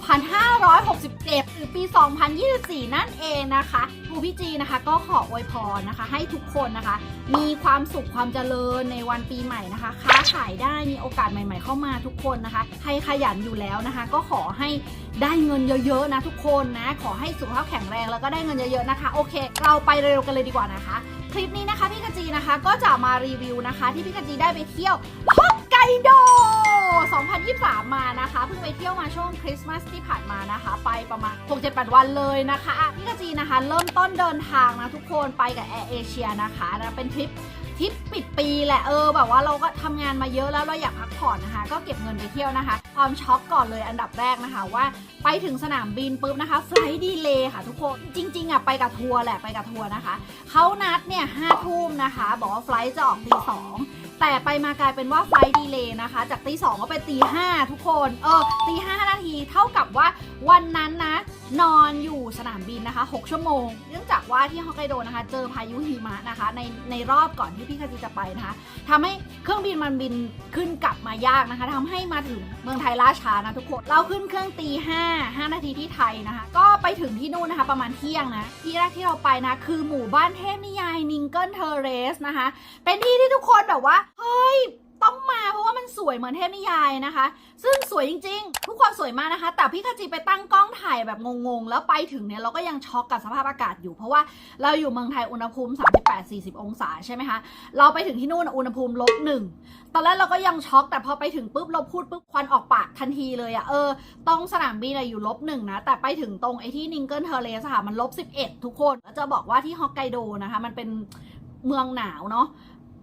2567 หรือปี 2024 นั่นเองนะคะครูพี่จีนะคะก็ขออวยพรนะคะ ให้ทุกคนนะคะ มีความสุขความเจริญในวันปีใหม่นะคะ ค้าขายได้มีโอกาสใหม่ ๆ เข้ามาทุกคนนะคะใครขยันอยู่แล้วนะคะ ก็ขอให้ได้เงินเยอะๆนะทุกคนนะ ขอให้สุขภาพแข็งแรงแล้วก็ได้เงินเยอะๆนะคะ โอเค เราไปเร็วกันเลยดีกว่านะคะ คลิปนี้นะคะพี่กจีนะคะก็จะมารีวิวนะคะ ที่พี่กจีได้ไปเที่ยวฮอกไกโด 2023 มานะคะ เพิ่งไปเที่ยวมาช่วงคริสต์มาสที่ผ่านมานะคะ ไปประมาณ 6-7-8 วันเลยนะคะพี่กจีนะคะ เริ่มต้นเดินทางนะทุกคนไปกับแอร์เอเชียนะคะนะเป็นทริปทริปปิดปีแหละเออแบบว่าเราก็ทำงานมาเยอะแล้วเราอยากพักผ่อนนะคะ ก็เก็บเงินไปเที่ยวนะคะความช็อกก่อนเลยอันดับแรกนะคะว่าไปถึงสนามบินปุ๊บนะคะไฟล์ดีเลย์ค่ะทุกคนจริง ๆอะไปกับทัวร์แหละไปกับทัวร์นะคะเขานัดเนี่ยห้าทุ่มนะคะ บอกว่าไฟล์จะออกตีสอง แต่ไปมากลายเป็นว่าไฟดีเลย์นะคะ จากตีสองก็เป็นตีห้าทุกคน เออตีห้านาทีเท่ากับว่าวันนั้นนะ นอนอยู่สนามบินนะคะ 6 ชั่วโมง เนื่องจากว่าที่ฮอกไกโดนะคะ เจอพายุหิมะนะคะ ในในรอบก่อนที่พี่คาจิจะไปนะคะทำให้เครื่องบินมันบินขึ้นกลับมายากนะคะทำให้มาถึงเมืองไทยล่าช้านะทุกคน เราขึ้นเครื่องตีห้าห้านาทีที่ไทยนะคะ ก็ไปถึงที่นู่นนะคะ ประมาณเที่ยงนะที่แรกที่เราไปนะคือหมู่บ้านเทพนิยายนิงเกิลเทเรสนะคะ เป็นที่ที่ทุกคนแบบว่าเฮ้ย ต้องมาเพราะว่ามันสวยเหมือนเทพนิยายนะคะ ซึ่งสวยจริงๆ ทุกคนสวยมากนะคะ แต่พี่คาจิไปตั้งกล้องถ่ายแบบงงๆ แล้วไปถึงเนี่ยเราก็ยังช็อกกับสภาพอากาศอยู่ เพราะว่าเราอยู่เมืองไทยอุณหภูมิ 38-40 องศาใช่ไหมคะ เราไปถึงที่นู่นอุณหภูมิลบหนึ่งตอนแรกเราก็ยังช็อกแต่พอไปถึงปุ๊บเราพูดปุ๊บควันออกปากทันทีเลยอะเออตรงสนามบินอะอยู่ลบหนึ่งนะ แต่ไปถึงตรงไอ้ที่นิงเกิลเทเลสค่ะมันลบสิบเอ็ดทุกคนจะบอกว่าที่ฮอกไกโดนะคะ มันเป็นเมืองหนาวเนาะ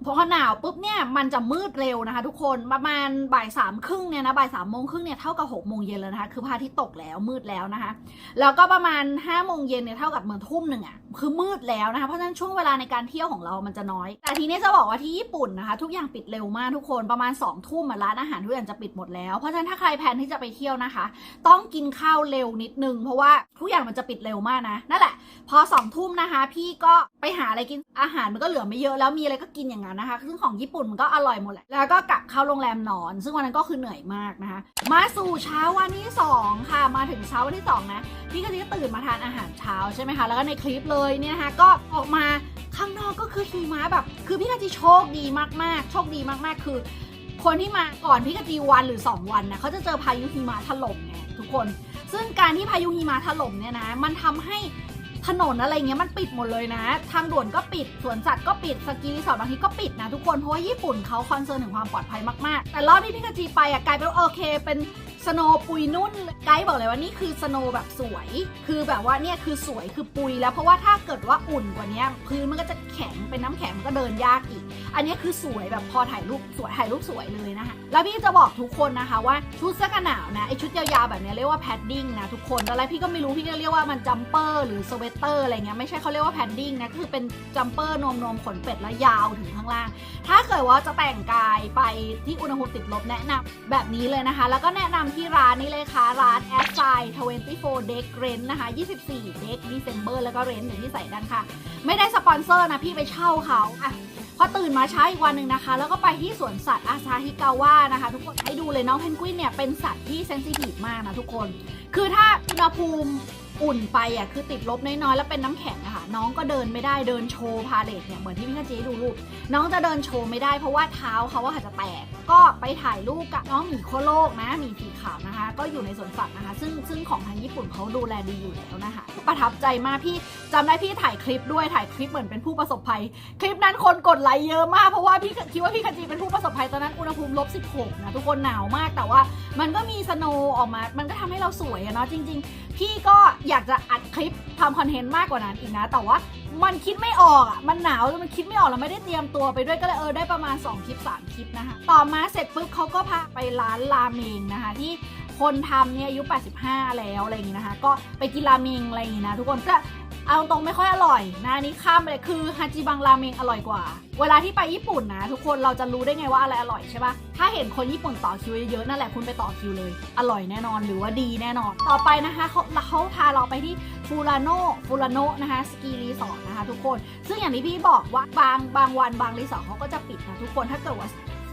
พอหนาวปุ๊บเนี่ยมันจะมืดเร็วนะคะ ทุกคนประมาณบ่ายสามครึ่งเนี่ยนะบ่ายสามโมงครึ่งเนี่ยเท่ากับหกโมงเย็นแล้วนะคะ คือพระอาทิตย์ตกแล้วมืดแล้วนะคะ แล้วก็ประมาณห้าโมงเย็นเนี่ยเท่ากับเมือนทุ่มหนึ่งอะ่ะ คือมืดแล้วนะคะ เพราะฉะนั้นช่วงเวลาในการเที่ยวของเรามันจะน้อย แต่ทีนี้จะบอกว่าที่ญี่ปุ่นนะคะ ทุกอย่างปิดเร็วมากทุกคนประมาณ2องทุ่มร้านอาหารทุกอย่างจะปิดหมดแล้ว เพราะฉะนั้นถ้าใครแพลนที่จะไปเที่ยวนะคะ ต้องกินข้าวเร็วนิดนึง เพราะว่าทุกอย่างมันจะปิดเร็วมากนะนั่นแหละ พอสองทุ่มนะคะ พี่ก็ไปหาอะไรกินอาหารมันก็เหลือไม่เยอะแล้วมีอะไรก็กินอย่างนั้นนะคะซึ่งของญี่ปุ่นมันก็อร่อยหมดแหละแล้วก็กลับเข้าโรงแรมนอน ซึ่งวันนั้นก็คือเหนื่อยมากนะคะมาสู่เช้าวันที่สองค่ะ มาถึงเช้าวันที่สองนะพี่ก็จะตื่นมาทานอาหารเช้าใช่ไหมคะแล้วก็ในคลิปเลยเนี่ยนะคะก็ออกมาข้างนอกก็คือหิมะแบบ คือพี่กะจิโชคดีมากๆ โชคดีมากๆ คือ คนที่มาก่อนพี่กะจิวันหรือ 2 วันนะเขาจะเจอพายุหิมะถล่มไงทุกคน ซึ่งการที่พายุหิมะถล่มเนี่ยนะ มันทำให้ถนนอะไรเงี้ยมันปิดหมดเลยนะ ทางด่วนก็ปิด สวนสัตว์ก็ปิด สกีรีสอร์ทบางทีก็ปิดนะทุกคน เพราะว่าญี่ปุ่นเขาคอนเซิร์นถึงความปลอดภัยมาก ๆ แต่รอบที่พี่กะจีไปอะกลายเป็นโอเค เป็น สโนว์ปุยนุ่นไกด์บอกเลยว่านี่คือสโนว์แบบสวย คือแบบว่าเนี่ยคือสวยคือปุยแล้วเพราะว่าถ้าเกิดว่าอุ่นกว่านี้พื้นมันก็จะแข็งเป็นน้ำแข็งมันก็เดินยากอีกอันนี้คือสวยแบบพอถ่ายรูปสวยถ่ายรูปสวยเลยนะคะแล้วพี่จะบอกทุกคนนะคะว่าชุดเสื้อกันหนาวนะไอชุดยาวๆแบบนี้เรียกว่าแพดดิ้งนะทุกคนตอนแรกพี่ก็ไม่รู้พี่ก็เรียกว่ามันจัมเปอร์หรือสเวตเตอร์อะไรเงี้ยไม่ใช่เขาเรียกว่าแพดดิ้งนะคือเป็นจัมเปอร์นมนมขนเป็ดแล้วยาวถึงข้างล่าง ถ้าเกิดว่าจะแต่งกายไปที่อุณหภูมิติดลบแนะนำแบบนี้เลยนะคะ แล้วก็แนะนำที่ร้านนี้เลยค่ะร้าน a s s i 24 Deck Rent นะคะ 24 Deck December แล้วก็ Rent อยู่ที่ใส่ด้านค่ะ ไม่ได้สปอนเซอร์นะพี่ไปเช่าเขาอะ พอตื่นมาเช้าอีกวันหนึ่งนะคะ แล้วก็ไปที่สวนสัตว์อาซาฮิกาวะนะคะ ทุกคนให้ดูเลยน้องเพนกวินเนี่ยเป็นสัตว์ที่เซนซิทีฟมากนะทุกคน คือถ้าอุณหภูมิ อุ่นไปอะคือติดลบน้อยๆแล้วเป็นน้ำแข็งอะค่ะน้องก็เดินไม่ได้เดินโชว์พาเลทเนี่ยเหมือนที่พี่กะจีดูรูปน้องจะเดินโชว์ไม่ได้เพราะว่าเท้าเขาว่าอาจจะแตก ก็ไปถ่ายรูปกับน้องหมีโคโลกนะหมีสีขาวนะคะ ก็อยู่ในสวนสัตว์นะคะ ซึ่งซึ่งของทางญี่ปุ่นเขาดูแลดีอยู่แล้วนะคะ ประทับใจมากพี่จำได้พี่ถ่ายคลิปด้วยถ่ายคลิปเหมือนเป็นผู้ประสบภัย คลิปนั้นคนกดไลค์เยอะมากเพราะว่าพี่คิดว่าพี่คันจีเป็นผู้ประสบภัยตอนนั้นอุณหภูมิลบ16นะทุกคนหนาวมากแต่ว่ามันก็มีสโนออกมา มันก็ทำให้เราสวยอะเนาะจริง ๆ พี่ก็อยากจะอัดคลิปทำคอนเทนต์มากกว่านั้นอีกนะ แต่ว่ามันคิดไม่ออกอะมันหนาวแล้วมันคิดไม่ออกเราไม่ได้เตรียมตัวไปด้วยก็เลยเออได้ประมาณ 2 คลิป 3 คลิปนะคะ ต่อมาเสร็จปุ๊บเขาก็พาไปร้านราเมงนะคะที่คนทำเนี่ยอายุ 85 แล้วอะไรอย่างงี้นะคะ ก็ไปกินราเมงอะไรอย่างงี้นะทุกคนก็ เอาตรงไม่ค่อยอร่อยนะนี้ข้ามไปเลยคือฮาจิบังราเมงอร่อยกว่า เวลาที่ไปญี่ปุ่นนะ ทุกคนเราจะรู้ได้ไงว่าอะไรอร่อยใช่ปะถ้าเห็นคนญี่ปุ่นต่อคิวเยอะๆนั่นแหละคุณไปต่อคิวเลย อร่อยแน่นอนหรือว่าดีแน่นอน ต่อไปนะคะเขาเขาพาเราไปที่ฟูรานโนฟูรานโนนะคะสกีรีสอร์ทนะคะทุกคน ซึ่งอย่างที่พี่บอกว่าบางบางวันบางรีสอร์ทเขาก็จะปิดนะทุกคนถ้าเกิดว่า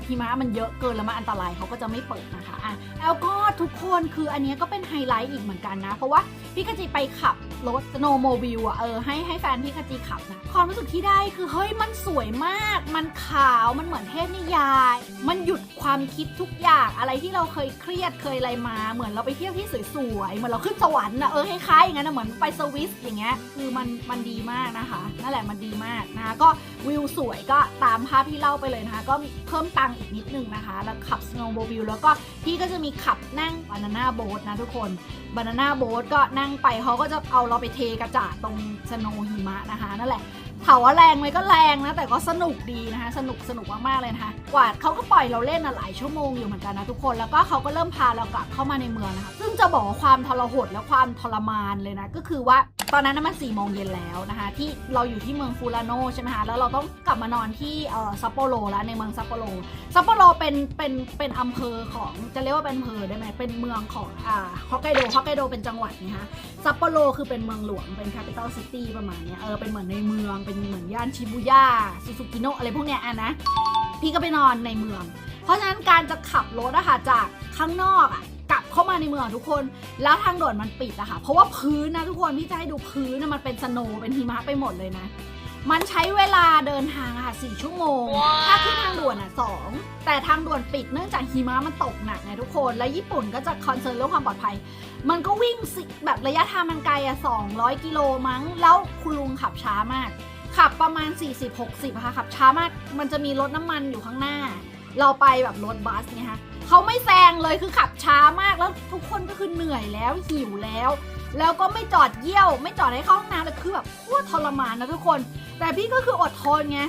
หิมะมันเยอะเกินแล้วมันอันตรายเขาก็จะไม่เปิดนะคะอะแล้วก็ทุกคนคืออันนี้ก็เป็นไฮไลท์อีกเหมือนกันนะ เพราะว่าพี่กะจีไปขับ รถสโนโมบิลอะเออให้ให้แฟนพี่กะจีขับนะความรู้สึกที่ได้คือ เฮ้ยมันสวยมาก มันขาวมันเหมือนเทพนิยาย มันหยุดความคิดทุกอย่างอะไรที่เราเคยเครียดเคยอะไรมาเหมือนเราไปเที่ยวที่สวยๆเหมือนเราขึ้นสวรรค์นะเออคล้ายๆอย่างนั้นนะเหมือนไปสวิสอย่างเงี้ยคือมันมันดีมากนะคะนั่นแหละมันดีมากนะคะก็วิวสวยก็ตามภาพที่เล่าไปเลยนะคะ ก็เพิ่มตังค์อีกนิดนึงนะคะ แล้วขับ snowmobile แล้วก็พี่ก็จะมีขับนั่ง banana boat นะทุกคน banana boat ก็นั่งไปเขาก็จะเอาเราไปเทกระจาดตรงสโนว์หิมะนะคะนั่นแหละถามว่าแรงไหมก็แรงนะ แต่ก็สนุกดีนะคะ สนุกสนุกมากๆเลยนะคะกว่าเขาก็ปล่อยเราเล่นอะหลายชั่วโมงอยู่เหมือนกันนะทุกคนแล้วก็เขาก็เริ่มพาเรากลับเข้ามาในเมืองนะคะ ซึ่งจะบอกความทรหดและความทรมานเลยนะ ก็คือว่า ตอนนั้นนะมันสี่โมงเย็นแล้วนะคะที่เราอยู่ที่เมืองฟูรานโนใช่ไหมคะแล้วเราต้องกลับมานอนที่เออซัปโปโรแล้วในเมืองซัปโปโรซัปโปโรเป็นเป็นเป็นอำเภอของจะเรียกว่าเป็นอำเภอได้ไหมเป็นเมืองของอ่าฮอกไกโดฮอกไกโดเป็นจังหวัดนะคะซัปโปโรคือเป็นเมืองหลวงเป็น capital city ประมาณนี้เออเป็นเหมือนในเมืองเป็นเหมือนย่านชิบูย่าซูซูกิโนะอะไรพวกเนี้ยอะนะพี่ก็ไปนอนในเมือง เพราะฉะนั้นการจะขับรถอะค่ะจากข้างนอกอะ เข้ามาในเมืองทุกคน แล้วทางด่วนมันปิดอะค่ะ เพราะว่าพื้นนะทุกคนพี่จะให้ดูพื้นนะมันเป็นสโนว์เป็นหิมะไปหมดเลยนะ มันใช้เวลาเดินทางอะค่ะสี่ชั่วโมง ถ้าขึ้นทางด่วนอะสองแต่ทางด่วนปิดเนื่องจากหิมะมันตกหนักไงทุกคน และญี่ปุ่นก็จะคอนเซิร์นเรื่องความปลอดภัย มันก็วิ่งสิแบบระยะทางมันไกลอะ200 กิโลมั้ง แล้วคุณลุงขับช้ามาก ขับประมาณ 40-60ค่ะขับช้ามาก มันจะมีรถน้ำมันอยู่ข้างหน้า เราไปแบบรถบัสเนี่ยฮะเขาไม่แซงเลยคือขับช้ามากแล้วทุกคนก็คือเหนื่อยแล้วหิวแล้ว แล้วก็ไม่จอดเยี่ยว ไม่จอดให้เข้าห้องน้ำเลยคือแบบโคตรทรมานนะทุกคน แต่พี่ก็คืออดทนไง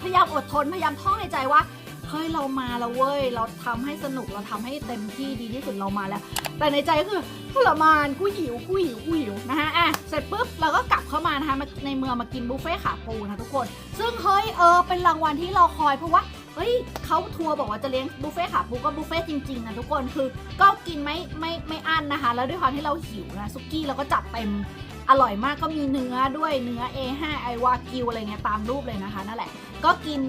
พยายามอดทนพยายามท่องในใจว่าเฮ้ยเรามาแล้วเว้ย เราทำให้สนุกเราทำให้เต็มที่ดีที่สุดเรามาแล้ว แต่ในใจก็คือทรมานกูหิวกูหิวกูหิวนะฮะอะเสร็จปุ๊บเราก็กลับเข้ามานะคะในเมืองมากินบุฟเฟ่ต์ขาปูนะทุกคน ซึ่งเฮ้ยเออเป็นรางวัลที่เราคอยเพราะว่า เฮ้ยเขาทัวร์บอกว่าจะเลี้ยงบุฟเฟ่ต์ขาปูก็บุฟเฟ่ต์จริงๆนะทุกคนคือก็กินไม่ไม่ไม่อั้นนะคะ แล้วด้วยความที่เราหิวนะซุกี้เราก็จัดเต็มอร่อยมากก็มีเนื้อด้วยเนื้อ A5 ไอวากิวอะไรเงี้ยตามรูปเลยนะคะนั่นแหละก็กิน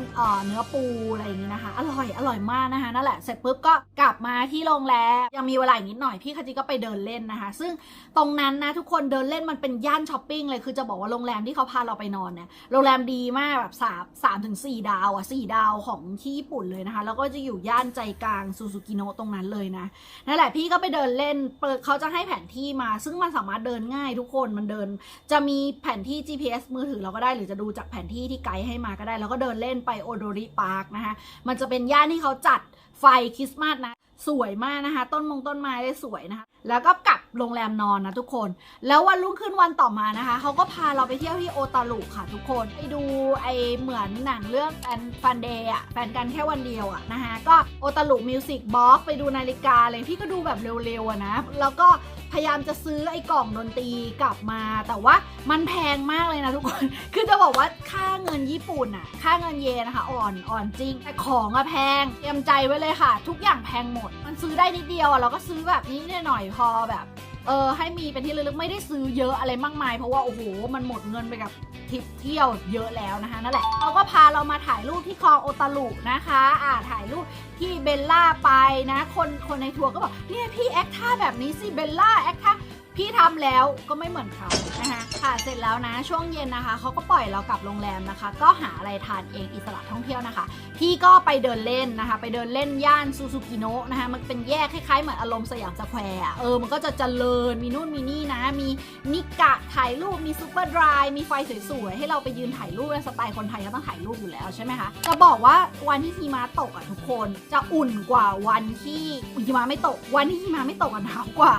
เนื้อปูอะไรอย่างงี้นะคะ อร่อยอร่อยมากนะคะนั่นแหละเสร็จปุ๊บก็กลับมาที่โรงแรมยังมีเวลาอีกนิดหน่อยพี่คจิก็ไปเดินเล่นนะคะ ซึ่งตรงนั้นนะทุกคนเดินเล่นมันเป็นย่านช้อปปิ้งเลยคือจะบอกว่าโรงแรมที่เขาพาเราไปนอนเนี่ยโรงแรมดีมากแบบสามสามถึงสี่ดาวอะสี่ดาวของที่ญี่ปุ่นเลยนะคะ แล้วก็จะอยู่ย่านใจกลางซูซูกิโนะตรงนั้นเลยนะนั่นแหละพี่ก็ไปเดินเล่นเปิดเขาจะให้แผนที่มา ซึ่งมันสามารถเดินง่ายทุกคนมันเดิน จะมีแผนที่ GPS มือถือเราก็ได้หรือจะดูจากแผนที่ที่ไกด์ให้มาก็ได้แล้วก็เดินเล่นไปโอโดริพาร์คนะคะ มันจะเป็นย่านที่เขาจัดไฟคริสต์มาสนะ สวยมากนะคะ ต้นมงต้นไม้ได้สวยนะคะ แล้วก็กลับโรงแรมนอนนะทุกคน แล้ววันรุ่งขึ้นวันต่อมานะคะ เขาก็พาเราไปเที่ยวที่โอตารุค่ะทุกคน ไปดูไอเหมือนหนังเรื่องแฟนฟันเดย์อะแฟนกันแค่วันเดียวอะนะคะ ก็โอตารุมิวสิกบ็อกไปดูนาฬิกาเลยพี่ก็ดูแบบเร็วๆอะนะ แล้วก็ พยายามจะซื้อไอ้กล่องดนตรีกลับมา แต่ว่ามันแพงมากเลยนะทุกคน คือจะบอกว่าค่าเงินญี่ปุ่นอะค่าเงินเยนนะคะ อ่อนอ่อนจริง แต่ของอะแพง เตรียมใจไว้เลยค่ะ ทุกอย่างแพงหมด มันซื้อได้นิดเดียวอะเราก็ซื้อแบบนี้หน่อยๆพอแบบ เออให้มีเป็นที่ระลึกไม่ได้ซื้อเยอะอะไรมากมาย เพราะว่าโอ้โหมันหมดเงินไปกับทริปเที่ยวเยอะแล้วนะคะนั่นแหละเขาก็พาเรามาถ่ายรูปที่คลองโอตาลุนะคะอ่าถ่ายรูปที่เบลล่าไปนะ คนคนในทัวร์ก็บอกเนี่ยพี่แอคท่าแบบนี้สิเบลล่าแอคท่าพี่ทำแล้วก็ไม่เหมือนเขานะคะ ค่ะเสร็จแล้วนะช่วงเย็นนะคะเขาก็ปล่อยเรากลับโรงแรมนะคะ ก็หาอะไรทานเองอิสระท่องเที่ยวนะคะ พี่ก็ไปเดินเล่นนะคะ ไปเดินเล่นย่านซูซูกิโนะนะคะมันเป็นแยกคล้ายๆเหมือนอารมณ์สยามสแควร์เออมันก็จะเจริญมีนู่นมีนี่นะ มีนิกะถ่ายรูปมีซูเปอร์ดรายมีไฟสวยๆให้เราไปยืนถ่ายรูปในสไตล์คนไทยก็ต้องถ่ายรูปอยู่แล้วใช่ไหมคะจะบอกว่าวันที่หิมะตกอะทุกคนจะอุ่นกว่าวันที่หิมะไม่ตก วันที่หิมะไม่ตกอะหนาวกว่า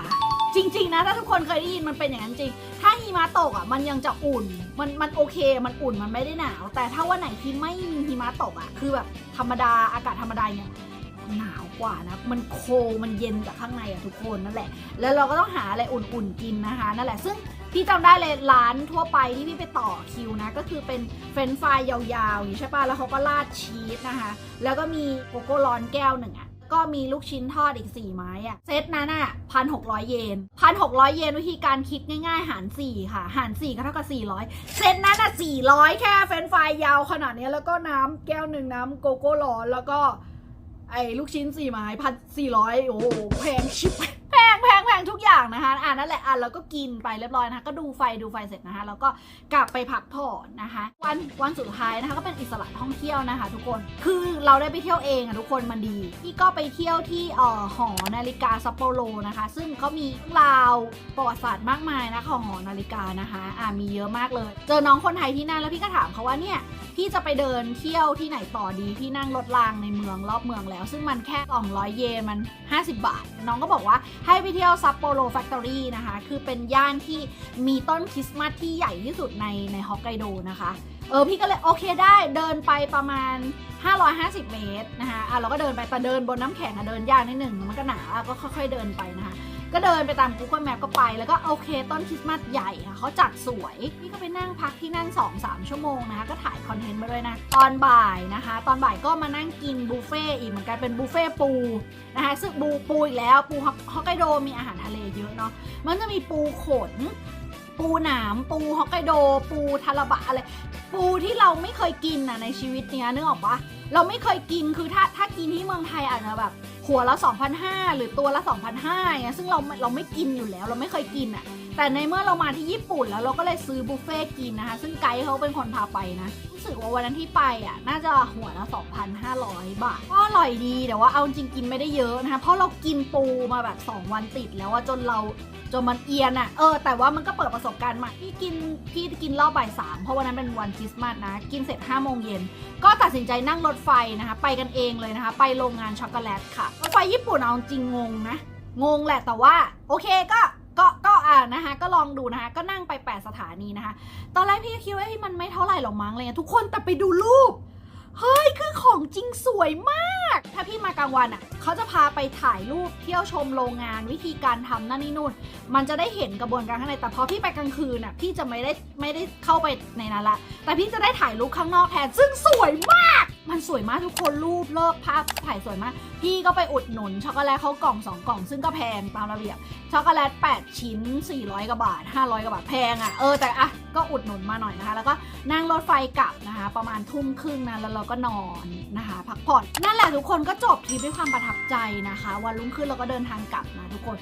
จริง ๆ นะ ถ้าทุกคนเคยได้ยินมันเป็นอย่างนั้นจริง ถ้าหิมะตกอะมันยังจะอุ่น มันมันโอเค มันอุ่นมันไม่ได้หนาว แต่ถ้าวันไหนที่ไม่มีหิมะตกอะคือแบบธรรมดาอากาศธรรมดาเนี่ยหนาวกว่านะ มันโคลมันเย็นจากข้างในอะทุกคนนั่นแหละ แล้วเราก็ต้องหาอะไรอุ่นๆกินนะคะ นั่นแหละ ซึ่งพี่จำได้เลยร้านทั่วไปที่พี่ไปต่อคิวนะ ก็คือเป็นเฟรนช์ฟรายยาวๆอย่างใช่ป่ะ แล้วเขาก็ราดชีสนะคะ แล้วก็มีโกโก้ร้อนแก้วหนึ่งอะ ก็มีลูกชิ้นทอดอีก 4 ไม้อะเซตนั้นอะพันหกร้อยเยนพันหกร้อยเยนวิธีการคิดง่ายๆ หาร 4 ค่ะ หาร 4 ก็เท่ากับ 400 เซตนั้นอะ400 แค่เฟรนฟรายยาวขนาดนี้แล้วก็น้ำแก้วหนึ่งน้ำโกโก้ร้อนแล้วก็ไอ้ลูกชิ้นสี่ไม้พันสี่ร้อยโอ้โหแพงชิบ อย่างนะคะอ่านั่นแหละอะแล้วก็กินไปเรียบร้อยนะคะ ก็ดูไฟดูไฟเสร็จนะคะแล้วก็กลับไปพักผ่อนนะคะ วันวันสุดท้ายนะคะก็เป็นอิสระท่องเที่ยวนะคะ ทุกคนคือเราได้ไปเที่ยวเองอะทุกคนมันดีพี่ก็ไปเที่ยวที่เอ่อหอนาฬิกาซัปโปโรนะคะ ซึ่งเขามีเรื่องราวประวัติศาสตร์มากมายนะของหอนาฬิกานะคะอ่ามีเยอะมากเลย เจอน้องคนไทยที่นั่นแล้วพี่ก็ถามเขาว่าเนี่ยพี่จะไปเดินเที่ยวที่ไหนต่อดีพี่นั่งรถรางในเมืองรอบเมืองแล้ว ซึ่งมันแค่200เยนมัน 50 บาท น้องก็บอกว่าให้ไปเที่ยวซัปโปโรแฟคทอรี่นะคะ คือเป็นย่านที่มีต้นคริสต์มาสที่ใหญ่ที่สุดในในฮอกไกโดนะคะ เออพี่ก็เลยโอเคได้เดินไปประมาณ 550 เมตรนะคะอะเราก็เดินไปแต่เดินบนน้ำแข็งอะเดินยากนิดหนึ่งมันก็หนาก็ค่อยๆเดินไปนะคะ ก็เดินไปตาม Google Map ก็ไป แล้วก็โอเคต้นคริสต์มาสใหญ่ค่ะเขาจัดสวยพี่ก็ไปนั่งพักที่นั่น 2-3 ชั่วโมงนะคะ ก็ถ่ายคอนเทนต์มาด้วยนะ ตอนบ่ายนะคะ ตอนบ่ายก็มานั่งกินบุฟเฟ่อีกเหมือนกันเป็นบุฟเฟ่ปูนะคะซึ่งบูปูอีกแล้วปูฮอกไกโดมีอาหารทะเลเยอะเนาะมันจะมีปูขน ปูหนาม ปูฮอกไกโด ปูทาราบะอะไรปูที่เราไม่เคยกินน่ะในชีวิตเนี้ยนึกออกปะเราไม่เคยกินคือถ้าถ้ากินที่เมืองไทยอาจจะแบบ หัวละ 2,500 หรือตัวละ 2,500อย่างเงี้ยซึ่งเราเราไม่กินอยู่แล้ว เราไม่เคยกินอะ แต่ในเมื่อเรามาที่ญี่ปุ่นแล้วเราก็เลยซื้อบุฟเฟ่ต์กินนะคะ ซึ่งไกด์เขาเป็นคนพาไปนะรู้สึกว่าวันนั้นที่ไปอะ น่าจะหัวละ 2,500 บาท ก็อร่อยดีแต่ว่าเอาจริงกินไม่ได้เยอะนะคะ เพราะเรากินปูมาแบบ 2 วันติดแล้วว่าจนเราจนมันเอียนอะ เออ แต่ว่ามันก็เปิดประสบการณ์ใหม่พี่กินพี่กินรอบบ่ายสามเพราะวันนั้นเป็นวันคริสต์มาสนะ กินเสร็จ5โมงเย็น ก็ตัดสินใจนั่งรถไฟนะคะ ไปกันเองเลยนะคะ ไปโรงงานช็อกโกแลตค่ะรถไฟญี่ปุ่นเอาจริงงงนะ งงแหละแต่ว่า โอเคก็ก็ก็อ่านะคะก็ลองดูนะคะก็นั่งไป 8 สถานีนะคะ ตอนแรกพี่คิดว่าเฮ้ยมันไม่เท่าไหร่หรอกมั้งอะไรเลยทุกคนแต่ไปดูรูป เฮ้ย คือของจริงสวยมาก ถ้าพี่มากลางวันอะเขาจะพาไปถ่ายรูปเที่ยวชมโรงงานวิธีการทำนั่นนี่นู่น มันจะได้เห็นกระบวนการข้างในแต่พอพี่ไปกลางคืนน่ะพี่จะไม่ได้ไม่ได้เข้าไปในนั้นละแต่พี่จะได้ถ่ายรูปข้างนอกแทนซึ่งสวยมาก มันสวยมากทุกคนรูปเลิกภาพถ่ายสวยมาก พี่ก็ไปอุดหนุนช็อกโกแลตเขากล่อง 2 กล่อง ซึ่งก็แพงตามระเบียบ ช็อกโกแลต 8 ชิ้น 400กว่าบาท 500กว่าบาทแพงอะ่ะ เออแต่อะก็อุดหนุนมาหน่อยนะคะ แล้วก็นั่งรถไฟกลับนะคะ ประมาณทุ่มครึ่งนะแล้วเราก็นอนนะคะ พักผ่อนนั่นแหละทุกคนก็จบทริปด้วยความประทับใจนะคะ วันรุ่งขึ้นเราก็เดินทางกลับนะทุกคน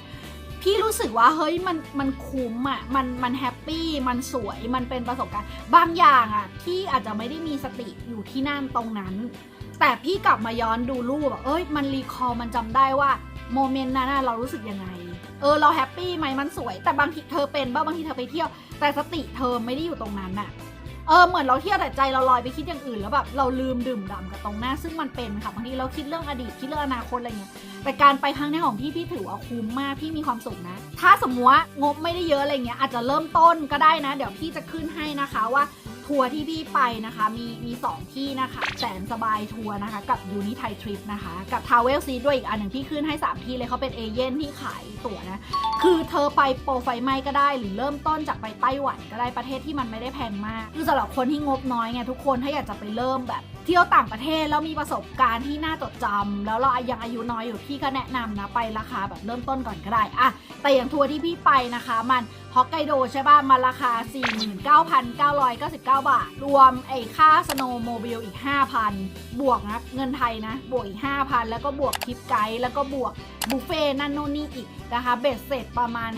พี่รู้สึกว่าเฮ้ยมันมันคุ้มอะ่ะมันมันแฮปปี้มันสวยมันเป็นประสบการณ์บางอย่างอะ่ะที่อาจจะไม่ได้มีสติอยู่ที่นั่นตรงนั้น แต่พี่กลับมาย้อนดูรูปเอ้ยมันรีคอร์มันจำได้ว่าโมเมนต์นั้นเรารู้สึกยังไงเออเราแฮปปี้ไหมมันสวย แต่บางทีเธอเป็นบ้างบางทีเธอไปเที่ยว แต่สติเธอไม่ได้อยู่ตรงนั้นน่ะ เออเหมือนเราเที่ยวแต่ใจเราลอยไปคิดอย่างอื่นแล้วแบบเราลืมดื่มด่ำกับตรงหน้า ซึ่งมันเป็นค่ะบางทีเราคิดเรื่องอดีตคิดเรื่องอนาคตอะไรเงี้ยแต่การไปครั้งนี้ของพี่พี่ถือว่าคุ้มมากพี่มีความสุขนะ ถ้าสมมติว่างบไม่ได้เยอะอะไรเงี้ยอาจจะเริ่มต้นก็ได้นะ เดี๋ยวพี่จะขึ้นให้นะคะว่า ทัวร์ที่พี่ไปนะคะ มีมีสองที่นะคะแสนสบายทัวร์นะคะ กับยูนิไททริปนะคะ กับทาวเวลซีด้วยอีกอันหนึ่งที่ขึ้นให้ 3 ที่เลยเขาเป็นเอเย่นที่ขายตั๋วนะ คือเธอไปโปรไฟไหม้ก็ได้ หรือเริ่มต้นจากไปไต้หวันก็ได้ประเทศที่มันไม่ได้แพงมาก คือสำหรับคนที่งบน้อยไงทุกคนถ้าอยากจะไปเริ่มแบบ เที่ยวต่างประเทศแล้วมีประสบการณ์ที่น่าจดจำแล้วเรายังอายุน้อยอยู่พี่ก็แนะนำนะไปราคาแบบเริ่มต้นก่อนก็ได้อะแต่อย่างทัวร์ที่พี่ไปนะคะ มันฮอกไกโดใช่ป่ะมันราคา 49,999 บาท รวมไอ้ค่าสโนโมบิลอีก 5,000 บวกนะเงินไทยนะ บวกอีก 5,000 แล้วก็บวกทริปไกด์แล้วก็บวกบุฟเฟ่นั่นโน่นนี่อีกนะคะเบ็ดเสร็จประมาณ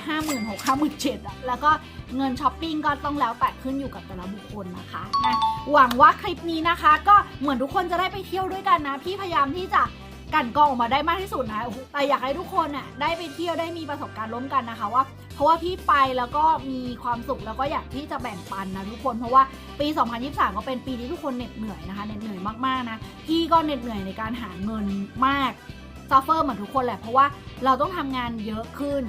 56,000-57,000อะแล้วก็ เงินช้อปปิ้งก็ต้องแล้วแต่ขึ้นอยู่กับแต่ละบุคคลนะคะนะหวังว่าคลิปนี้นะคะ ก็เหมือนทุกคนจะได้ไปเที่ยวด้วยกันนะ พี่พยายามที่จะกันกองออกมาได้มากที่สุดนะโอ้โหแต่อยากให้ทุกคนน่ะได้ไปเที่ยวได้มีประสบการณ์ร่วมกันนะคะว่า เพราะว่าพี่ไปแล้วก็มีความสุขแล้วก็อยากที่จะแบ่งปันนะทุกคนเพราะว่าปี 2023 ก็เป็นปีที่ทุกคนเหน็ดเหนื่อยนะคะเหน็ดเหนื่อยมากๆนะพี่ก็เหน็ดเหนื่อยในการหาเงินมากซัฟเฟอร์เหมือนทุกคนแหละเพราะว่าเราต้องทำงานเยอะขึ้น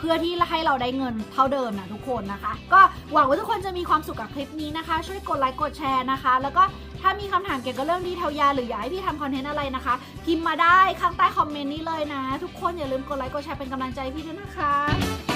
เพื่อที่ให้เราได้เงินเท่าเดิมนะทุกคนนะคะ ก็หวังว่าทุกคนจะมีความสุขกับคลิปนี้นะคะ ช่วยกดไลค์กดแชร์นะคะ แล้วก็ถ้ามีคำถามเกี่ยวกับเรื่องดีเทลยา หรืออยากให้พี่ทำคอนเทนต์อะไรนะคะ พิมพ์มาได้ข้างใต้คอมเมนต์นี้เลยนะ ทุกคนอย่าลืมกดไลค์กดแชร์เป็นกำลังใจพี่ด้วยนะคะ